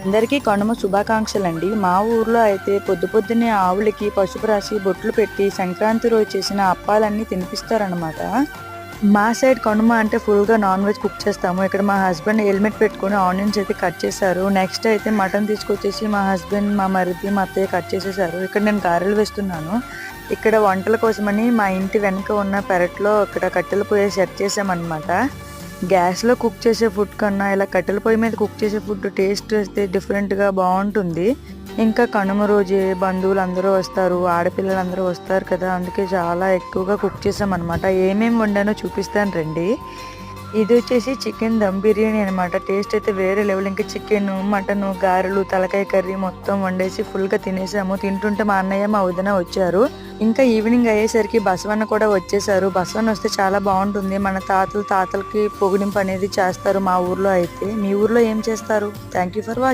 అందరికీ కనుమ శుభాకాంక్షలు అండి మా ఊర్లో అయితే పొద్దుపొద్దున్నే ఆవులకి పసుపు రాసి బొట్లు పెట్టి సంక్రాంతి రోజు చేసిన అప్పాలన్నీ తినిపిస్తారనమాట మా సైడ్ కనుమ అంటే ఫుల్గా నాన్ వెజ్ కుక్ చేస్తాము. ఇక్కడ మా హస్బెండ్ హెల్మెట్ పెట్టుకొని ఆనియన్స్ అయితే కట్ చేశారు. నెక్స్ట్ అయితే మటన్ తీసుకొచ్చేసి మా హస్బెండ్ మా మరిది మా అత్తయ్య కట్ చేసేసారు ఇక్కడ నేను గారెలు వేస్తున్నాను. ఇక్కడ వంటల కోసమని మా ఇంటి వెనక ఉన్న పెరట్లో ఇక్కడ కట్టెలు పోయి సెట్ చేసామన్నమాట గ్యాస్లో కుక్ చేసే ఫుడ్ కన్నా ఇలా కట్టెల పొయ్యి మీద కుక్ చేసే ఫుడ్ టేస్ట్ వస్తే డిఫరెంట్గా బాగుంటుంది. ఇంకా కనుమ రోజే బంధువులు అందరూ వస్తారు ఆడపిల్లలు అందరూ వస్తారు కదా అందుకే చాలా ఎక్కువగా కుక్ చేసామన్నమాట. ఏమేమి వండానో చూపిస్తాను రండి. ఇది వచ్చేసి చికెన్ దమ్ బిర్యానీ అనమాట టేస్ట్ అయితే వేరే లెవెల్. ఇంకా చికెన్ మటన్ గారెలు తలకాయ కర్రీ మొత్తం వండేసి ఫుల్గా తినేసాము. తింటుంటే మా అన్నయ్య మా వదిన వచ్చారు. ఇంకా ఈవినింగ్ అయ్యేసరికి బసవన్న కూడా వచ్చేసారు. బసవన్న వస్తే చాలా బాగుంటుంది. మన తాతలు తాతలకి పొగిడింపు అనేది చేస్తారు మా ఊర్లో అయితే. మీ ఊర్లో ఏం చేస్తారు? Thank you for watching